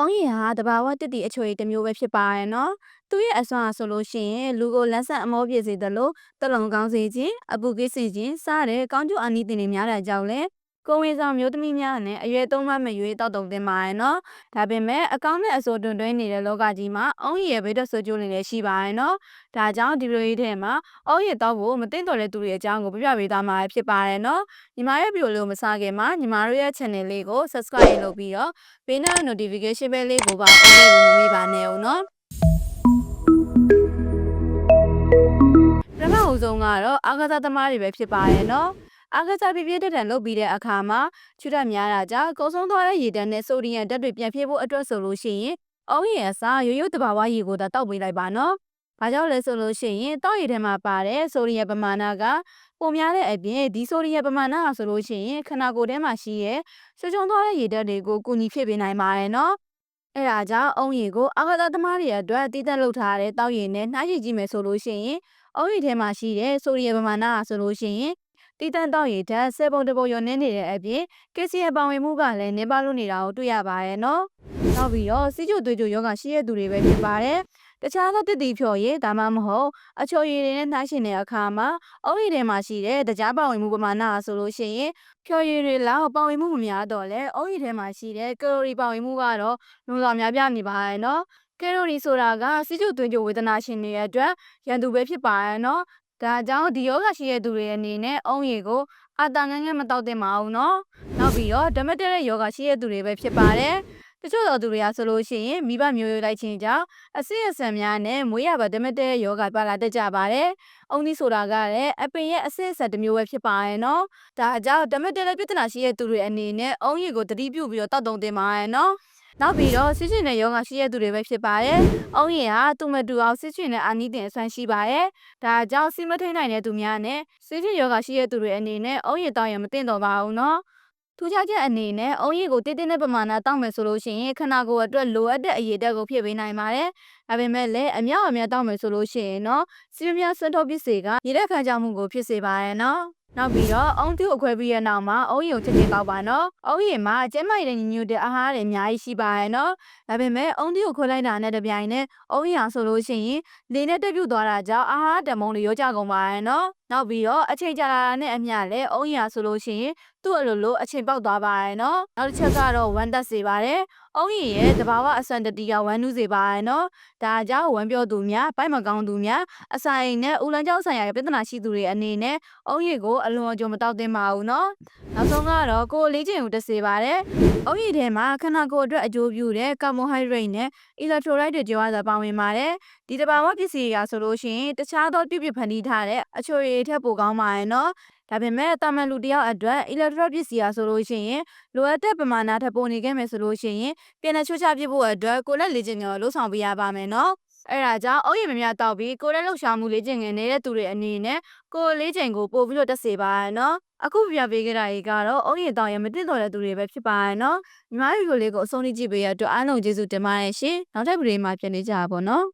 အုံးရီဟာတဘာဝတစ်တီအချိုရည်တစ်မျိုးပဲဖြစ်ပါရဲ့နော်သူ့ရဲ့အစွမ်းအားဆိုလို့ရှိရင်လူကိုလက်ဆက်အမောပြည့်စေသလိုတလုံကောင်းစေခြင်းအပူကိစေခြင်းစတဲ့ကောင်းကျိုးအာနိသင်တွေများတာကြောင့်လေ ကိုဝင်ဆောင်မျိုးသမီးများနဲ့အရွယ်သုံးမမရွေးတောက်တုံတင်ပါရဲ့နော်ဒါပေမဲ့အကောင့်နဲ့အစိုးတွင်တွဲနေတဲ့လောကကြီးမှာအုံးရီရဲ့ဗိဒ္ဓဆိုးကျိုးတွေလည်းရှိပါရဲ့နော်ဒါကြောင့်ဒီလိုရေးထဲမှာအုံးရီတောက်ဖို့မသိတော်တဲ့သူတွေအကြောင်းကိုပြပြပေးသွားမှာဖြစ်ပါရဲ့နော်ညီမရဲ့ဗီဒီယိုလေးကိုမစခင်မှာညီမတို့ရဲ့ channel လေးကို subscribe လုပ်ပြီးတော့ဘေးနား notification bell လေးကိုပါ on လုပ်လို့မမေ့ပါနဲ့ဦးနော်ပထမအဆုံးကတော့အာဂါသသမားတွေပဲဖြစ်ပါရဲ့နော် အာဂါသပြပြတဲ့တန်လုပ်ပြီးတဲ့အခါမှာချွတ်တက်များတာကြောင့်ကုန်းဆုံးသွားတဲ့ရေတန်းနဲ့ဆိုဒီယမ်ဓာတ်တွေပြန်ဖြည့်ဖို့အတွက်ဆိုလို့ရှိရင်အုံးရဲ့အစားရိုးရိုးတဘာဝရေကိုသာတောက်ပေးလိုက်ပါနော်။ဘာကြောင့်လဲဆိုလို့ရှိရင်တောက်ရည်ထဲမှာပါတဲ့ဆိုဒီယမ်ပမာဏကပုံများတဲ့အပြင်ဒီဆိုဒီယမ်ပမာဏဟာဆိုလို့ရှိရင်ခန္ဓာကိုယ်ထဲမှာရှိရဲ့ဆွချုံသွားတဲ့ရေဓာတ်တွေကိုကူညီဖြည့်ပေးနိုင်ပါတယ်နော်။အဲဒါကြောင့်အုံးရည်ကိုအာဃာတသမားတွေအတွက်တည်တက်လုပ်ထားတဲ့တောက်ရည်နဲ့နှားရည်ကြည့်မယ်ဆိုလို့ရှိရင်အုံးရည်ထဲမှာရှိတဲ့ဆိုဒီယမ်ပမာဏဟာဆိုလို့ရှိရင် တည်တံ့တောက်ရည်ဓာတ်ဆယ်ပုံတစ်ပုံရောနေနေတဲ့အပြင်ကက်ဆီယမ်ပါဝင်မှုကလည်းနေပါလို့နေတာကိုတွေ့ရပါရဲ့နော်။နောက်ပြီးတော့စီးကျိုသွေးကျိုယောဂရှိတဲ့သူတွေပဲဖြစ်ပါတယ်။တခြားသောတစ်တီဖြော်ရည်ဒါမှမဟုတ်အချိုရည်တွေနဲ့နှိုင်းယှဉ်တဲ့အခါမှာအုပ်ရည်ထဲမှာရှိတဲ့တကြားပါဝင်မှုပမာဏဟာဆိုလို့ရှိရင်ဖြော်ရည်တွေလောက်ပါဝင်မှုမများတော့လဲအုပ်ရည်ထဲမှာရှိတဲ့ကယ်လိုရီပါဝင်မှုကတော့လုံလောက်များပြနေပါရဲ့နော်ကယ်လိုရီဆိုတာကစီးကျူသွင်းကြဝေဒနာရှင်တွေရဲ့အတွက်ရန်သူပဲဖြစ်ပါရဲ့နော် ဒါကြောင့်ဒီယောဂရှိတဲ့သူတွေအနေနဲ့အုံးရည်ကိုအတားငန်းငန်းမတောက်သင့်ပါဘူးနော်နောက်ပြီးတော့ဓမ္မတက်တဲ့ယောဂရှိတဲ့သူတွေပဲဖြစ်ပါတယ်တချို့သောသူတွေကဆိုလို့ရှိရင်မိဘမျိုးရိုးလိုက်ခြင်းကြောင့်အဆင့်အဆန်များနဲ့မွေးရပါဓမ္မတဲ့ယောဂပါလာတတ်ကြပါတယ်။အုံဒီဆိုတာကလည်းအပင်ရဲ့အဆင့်အဆန်တစ်မျိုးပဲဖြစ်ပါရဲ့နော်။ဒါကြောင့်ဓမ္မတဲ့ပြဿနာရှိတဲ့သူတွေအနေနဲ့အုံရည်ကိုတတိပြုပြီးတော့တောက်တုံတင်ပါရဲ့နော်။ နောက်ပြီးတော့ဆစ်ချင်တဲ့ယောဂရှိတဲ့သူတွေပဲဖြစ်ပါတယ်။အုံးရည်ဟာသူ့မတူအောင်ဆစ်ချင်တဲ့အာနိသင်အဆွမ်းရှိပါတယ်။ဒါကြောင့်စီမထိန်နိုင်တဲ့သူများနဲ့ဆစ်ချင်ယောဂရှိတဲ့သူတွေအနေနဲ့အုံးရည်တောင်းရင်မသင့်တော်ပါဘူးနော်။ထူးခြားချက်အနေနဲ့အုံရည်ကိုတည်တည်တဲ့ပမာဏတောက်မယ်ဆိုလို့ရှိရင်ခန္ဓာကိုယ်အတွက်လိုအပ်တဲ့အရည်အသွေးကိုဖြည့်ပေးနိုင်ပါတယ်။ဒါပေမဲ့လည်းအမြောက်အများတောက်မယ်ဆိုလို့ရှိရင်တော့စီမများဆွတ်ထုတ်ပစ္စည်းကရတဲ့ခံကြမှုကိုဖြစ်စေပါရဲ့နော်။ နောက်ပြီးတော့အုံတူအခွဲပြီးရဲ့နောက်မှာအုံရီကိုချက်ချင်းတောက်ပါနော်အုံရီမှာကျဲမိုက်တဲ့ညညွတ်တဲ့အာဟာရတွေအများကြီးရှိပါရဲ့နော်ဒါပေမဲ့အုံတူကိုခွဲလိုက်တာနဲ့တပြိုင်နက်အုံရီအောင်ဆိုလို့ရှိရင်လေနဲ့တက်ပြုတ်သွားတာကြောင့်အာဟာရတမုံတွေရောကြကုန်ပါရဲ့နော် နောက်ပြီးတော့အချိန်ကြာလာတာနဲ့အမျှလည်းအုံရီအောင်ဆိုလို့ရှိရင်သူ့အလိုလိုအချိန်ပေါက်သွားပါရဲ့နော်နောက်တစ်ချက်ကတော့ဝမ်းတက်စေပါတယ်အုံးရင်ရဲ့တဘာဝအဆန်တတီကဝမ်းနူးစေပါရဲ့နော်ဒါကြောင့်ဝမ်းပြောသူများပိုက်မကောင်းသူများအဆိုင်နဲ့ဦးလန်းကျောင်းဆိုင်ရာပြဿနာရှိသူတွေအနေနဲ့အုံးရည်ကိုအလွန်အကျွံမတောက်သင့်ပါဘူးနော်နောက်ဆုံးကတော့ကိုလေးချင်ကိုတစေပါတယ်အုံးရည်ထဲမှာခန္ဓာကိုယ်အတွက်အကျိုးပြုတဲ့ကာဗွန်ဟိုက်ဒရိတ်နဲ့အီလက်ထရိုလိုက်တွေကြွားစွာပါဝင်ပါတယ်ဒီတဘာဝပစ္စည်းတွေကဆိုလို့ရှိရင်တခြားသောပြုပြဖန်တီးထားတဲ့အချိုရည်ထက်ပိုကောင်းပါရဲ့နော်ဒါပေမဲ့တာမန်လူတယောက်အတွက် electronic ပစ္စည်းအားဆိုလို့ရှိရင်လိုအပ်တဲ့ပမာဏထပ်ပိုနေခဲ့မယ်ဆိုလို့ရှိရင်ပြန်လည်ချွတ်ချပြဖို့အတွက်ကိုလက်လေ့ကျင့်ငယ်ကိုလှုပ်ဆောင်ပေးရပါမယ်နော်အဲ့ဒါကြောင့်အုပ်ရည်မများတောက်ပြီးကိုယ်ရဲ့လှုပ်ရှားမှုလေ့ကျင့်ငယ်နေတဲ့သူတွေအနေနဲ့ကိုယ်လေးချိန်ကိုပို့ပြီးတော့တက်စေပါရနော်အခုပြပေးခဲ့တာကြီးကတော့အုပ်ရည်တောက်ရမတင်တော်တဲ့သူတွေပဲဖြစ်ပါရနော်ညီမတို့ဗီဒီယိုလေးကိုအဆုံးထိကြည့်ပေးရတဲ့အတွက်အားလုံးကျေးဇူးတင်ပါတယ်ရှင်နောက်ထပ်ဗီဒီယိုမှာပြန်နေကြပါဘောနော်